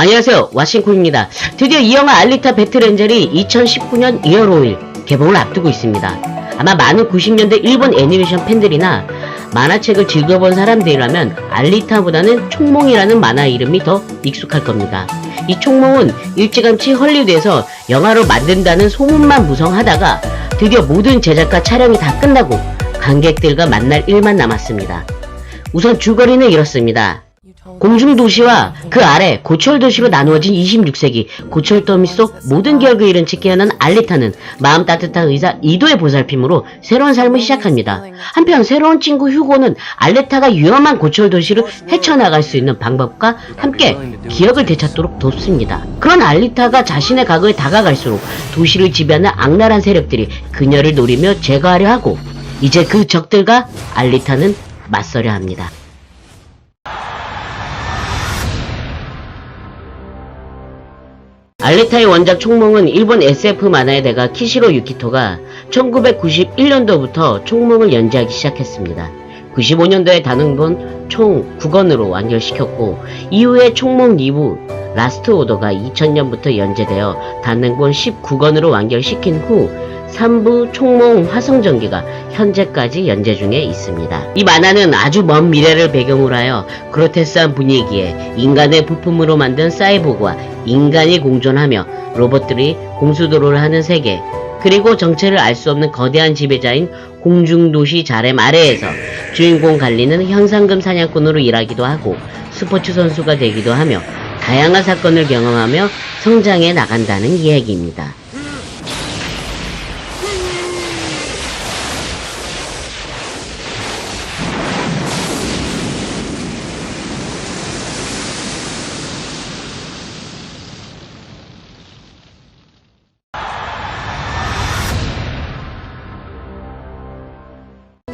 안녕하세요. 와싱콘입니다. 드디어 이 영화 알리타 배틀엔젤이 2019년 2월 5일 개봉을 앞두고 있습니다. 아마 많은 90년대 일본 애니메이션 팬들이나 만화책을 즐겨본 사람들이라면 알리타보다는 총몽이라는 만화 이름이 더 익숙할 겁니다. 이 총몽은 일찌감치 헐리우드에서 영화로 만든다는 소문만 무성하다가 드디어 모든 제작과 촬영이 다 끝나고 관객들과 만날 일만 남았습니다. 우선 줄거리는 이렇습니다. 공중도시와 그 아래 고철도시로 나누어진 26세기 고철더미 속 모든 기억을 잃은 채 깨어난 알리타는 마음 따뜻한 의사 이도의 보살핌으로 새로운 삶을 시작합니다. 한편 새로운 친구 휴고는 알리타가 위험한 고철도시를 헤쳐나갈 수 있는 방법과 함께 기억을 되찾도록 돕습니다. 그런 알리타가 자신의 과거에 다가갈수록 도시를 지배하는 악랄한 세력들이 그녀를 노리며 제거하려 하고 이제 그 적들과 알리타는 맞서려 합니다. 알리타의 원작 총몽은 일본 SF 만화의 대가 키시로 유키토가 1991년도부터 총몽을 연재하기 시작했습니다. 95년도에 단행본 총 9권으로 완결시켰고 이후에 총몽 2부 라스트 오더가 2000년부터 연재되어 단행본 19권으로 완결시킨 후 3부 총몽 화성전기가 현재까지 연재 중에 있습니다. 이 만화는 아주 먼 미래를 배경으로 하여 그로테스한 분위기에 인간의 부품으로 만든 사이보그와 인간이 공존하며 로봇들이 공수도로를 하는 세계 그리고 정체를 알 수 없는 거대한 지배자인 공중도시 자렘 아래에서 주인공 갈리는 현상금 사냥꾼으로 일하기도 하고 스포츠 선수가 되기도 하며 다양한 사건을 경험하며 성장해 나간다는 이야기입니다.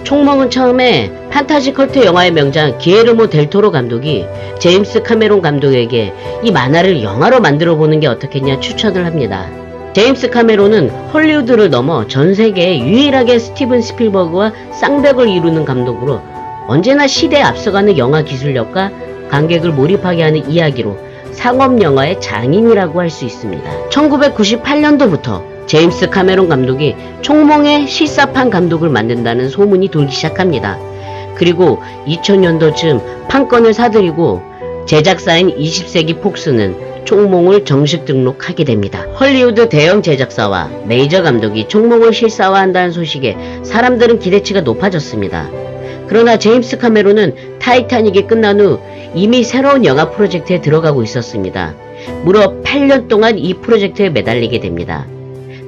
총몽은 처음에 판타지 컬트 영화의 명장 기에르모 델토로 감독이 제임스 카메론 감독에게 이 만화를 영화로 만들어 보는 게 어떻겠냐 추천을 합니다. 제임스 카메론은 헐리우드를 넘어 전 세계에 유일하게 스티븐 스필버그와 쌍벽을 이루는 감독으로 언제나 시대에 앞서가는 영화 기술력과 관객을 몰입하게 하는 이야기로 상업 영화의 장인이라고 할 수 있습니다. 1998년도부터 제임스 카메론 감독이 총몽의 실사판 감독을 만든다는 소문이 돌기 시작합니다. 그리고 2000년도쯤 판권을 사들이고 제작사인 20세기 폭스는 총몽을 정식 등록하게 됩니다. 헐리우드 대형 제작사와 메이저 감독이 총몽을 실사화한다는 소식에 사람들은 기대치가 높아졌습니다. 그러나 제임스 카메론은 타이타닉이 끝난 후 이미 새로운 영화 프로젝트에 들어가고 있었습니다. 무려 8년 동안 이 프로젝트에 매달리게 됩니다.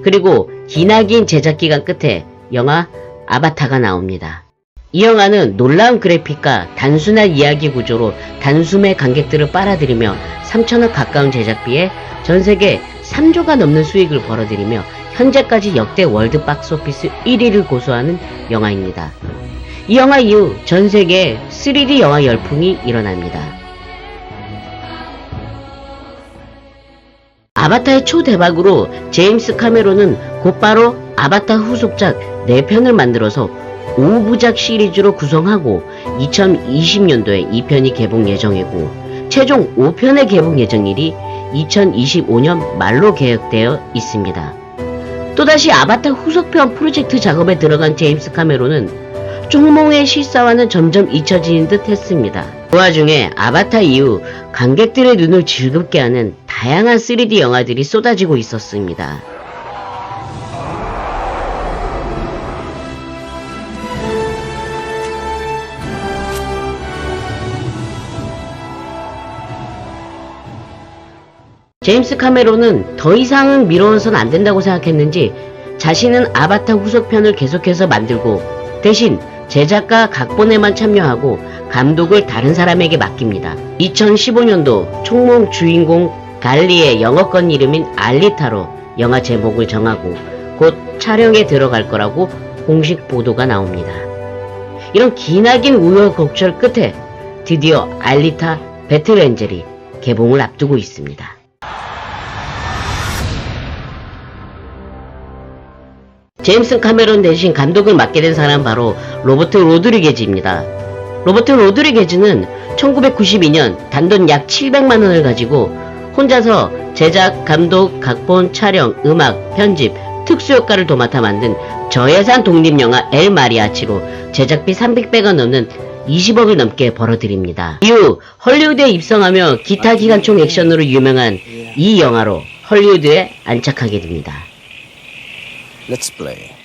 그리고 기나긴 제작 기간 끝에 영화 아바타가 나옵니다. 이 영화는 놀라운 그래픽과 단순한 이야기 구조로 단숨에 관객들을 빨아들이며 3천억 가까운 제작비에 전 세계 3조가 넘는 수익을 벌어들이며 현재까지 역대 월드 박스 오피스 1위를 고수하는 영화입니다. 이 영화 이후 전 세계에 3D 영화 열풍이 일어납니다. 아바타의 초대박으로 제임스 카메론은 곧바로 아바타 후속작 4편을 만들어서 5부작 시리즈로 구성하고 2020년도에 2편이 개봉 예정이고 최종 5편의 개봉 예정일이 2025년 말로 계획되어 있습니다. 또다시 아바타 후속편 프로젝트 작업에 들어간 제임스 카메론은 총몽의 실사와는 점점 잊혀지는 듯 했습니다. 그 와중에 아바타 이후 관객들의 눈을 즐겁게 하는 다양한 3D 영화들이 쏟아지고 있었습니다. 제임스 카메론은 더 이상은 미뤄서는 안 된다고 생각했는지 자신은 아바타 후속편을 계속해서 만들고 대신 제작과 각본에만 참여하고 감독을 다른 사람에게 맡깁니다. 2015년도 총몽 주인공 갈리의 영어권 이름인 알리타로 영화 제목을 정하고 곧 촬영에 들어갈 거라고 공식 보도가 나옵니다. 이런 기나긴 우여곡절 끝에 드디어 알리타 배틀엔젤이 개봉을 앞두고 있습니다. 제임스 카메론 대신 감독을 맡게 된 사람 바로 로버트 로드리게즈입니다. 로버트 로드리게즈는 1992년 단돈 약 700만 원을 가지고 혼자서 제작, 감독, 각본, 촬영, 음악, 편집, 특수효과를 도맡아 만든 저예산 독립영화 엘 마리아치로 제작비 300배가 넘는 20억을 넘게 벌어들입니다. 이후 헐리우드에 입성하며 기타 기관총 액션으로 유명한 이 영화로 헐리우드에 안착하게 됩니다. Let's play.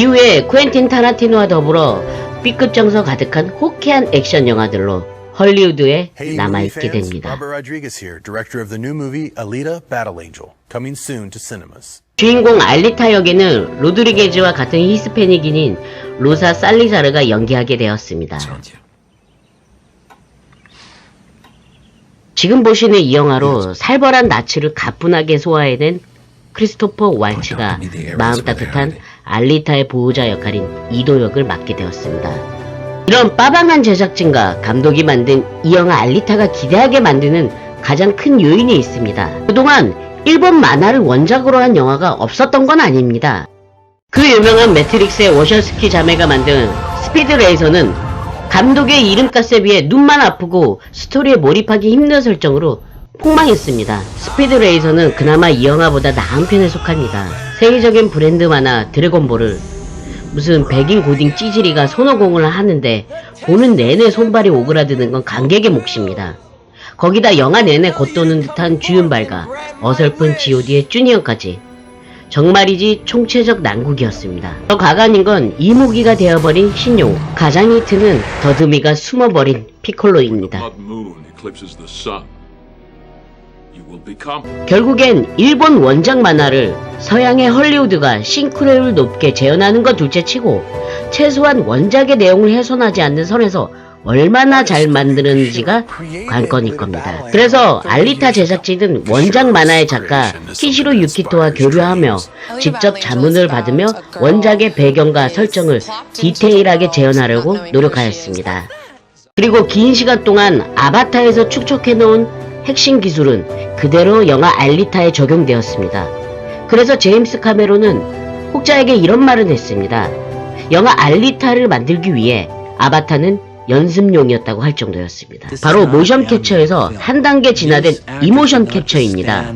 이후에 쿠엔틴 타라티노와 더불어 B급 정서 가득한 호쾌한 액션 영화들로 헐리우드에 Hey, 남아있게. 됩니다. 주인공 알리타 역에는 로드리게즈와 같은 히스패닉인인 로사 살리자르가 연기하게 되었습니다. 지금 보시는 이 영화로 살벌한 나치를 가뿐하게 소화해낸 크리스토퍼 왈츠가 마음 따뜻한 알리타의 보호자 역할인 이도 역을 맡게 되었습니다. 이런 빠방한 제작진과 감독이 만든 이 영화 알리타가 기대하게 만드는 가장 큰 요인이 있습니다. 그동안 일본 만화를 원작으로 한 영화가 없었던 건 아닙니다. 그 유명한 매트릭스의 워셔스키 자매가 만든 스피드 레이서는 감독의 이름값에 비해 눈만 아프고 스토리에 몰입하기 힘든 설정으로 폭망했습니다. 스피드 레이서는 그나마 이 영화보다 나은 편에 속합니다. 세계적인 브랜드 만화 드래곤볼을 무슨 백인 고딩 찌질이가 손오공을 하는데 보는 내내 손발이 오그라드는 건 관객의 몫입니다. 거기다 영화 내내 겉도는 듯한 주윤발과 어설픈 god의 쭈니언까지 정말이지 총체적 난국이었습니다. 더 가관인 건 이무기가 되어버린 신용, 가장 히트는 더듬이가 숨어버린 피콜로입니다. 결국엔 일본 원작 만화를 서양의 헐리우드가 싱크로율 높게 재현하는 것 둘째치고 최소한 원작의 내용을 훼손하지 않는 선에서 얼마나 잘 만드는지가 관건일 겁니다. 그래서 알리타 제작진은 원작 만화의 작가 키시로 유키토와 교류하며 직접 자문을 받으며 원작의 배경과 설정을 디테일하게 재현하려고 노력하였습니다. 그리고 긴 시간 동안 아바타에서 축적해놓은 핵심 기술은 그대로 영화 알리타에 적용되었습니다. 그래서 제임스 카메론은 혹자에게 이런 말을 했습니다. 영화 알리타를 만들기 위해 아바타는 연습용이었다고 할 정도였습니다. 바로 모션 캡처에서 한 단계 진화된 이모션 캡처입니다.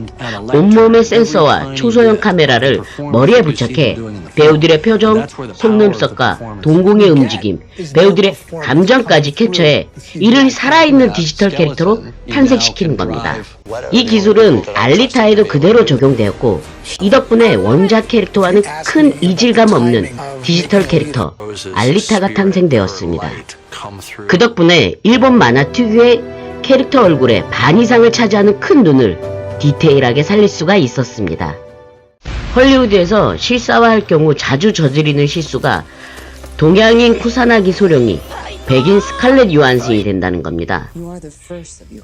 온몸의 센서와 초소형 카메라를 머리에 부착해 배우들의 표정, 속눈썹과 동공의 움직임, 배우들의 감정까지 캡처해 이를 살아있는 디지털 캐릭터로 탄생시키는 겁니다. 이 기술은 알리타에도 그대로 적용되었고 이 덕분에 원작 캐릭터와는 큰 이질감 없는 디지털 캐릭터 알리타가 탄생되었습니다. 그 덕분에 일본 만화 특유의 캐릭터 얼굴의 반 이상을 차지하는 큰 눈을 디테일하게 살릴 수가 있었습니다. 헐리우드에서 실사화할 경우 자주 저지르는 실수가 동양인 쿠사나기 소령이 백인 스칼렛 요한슨이 된다는 겁니다.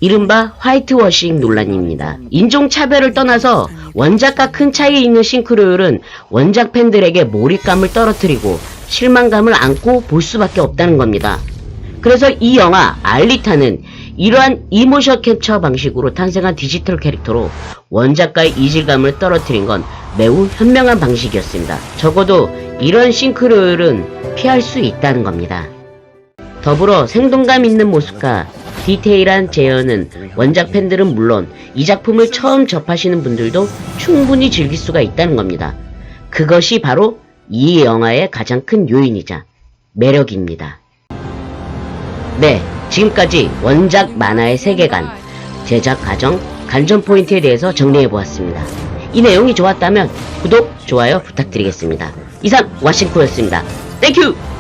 이른바 화이트워싱 논란입니다. 인종차별을 떠나서 원작과 큰 차이 있는 싱크로율은 원작 팬들에게 몰입감을 떨어뜨리고 실망감을 안고 볼 수밖에 없다는 겁니다. 그래서 이 영화 알리타는 이러한 이모션 캡처 방식으로 탄생한 디지털 캐릭터로 원작과의 이질감을 떨어뜨린 건 매우 현명한 방식이었습니다. 적어도 이런 싱크로율은 피할 수 있다는 겁니다. 더불어 생동감 있는 모습과 디테일한 재현은 원작 팬들은 물론 이 작품을 처음 접하시는 분들도 충분히 즐길 수가 있다는 겁니다. 그것이 바로 이 영화의 가장 큰 요인이자 매력입니다. 네, 지금까지 원작 만화의 세계관, 제작 과정, 관전 포인트에 대해서 정리해 보았습니다. 이 내용이 좋았다면 구독, 좋아요 부탁드리겠습니다. 이상 와싱코였습니다. 땡큐!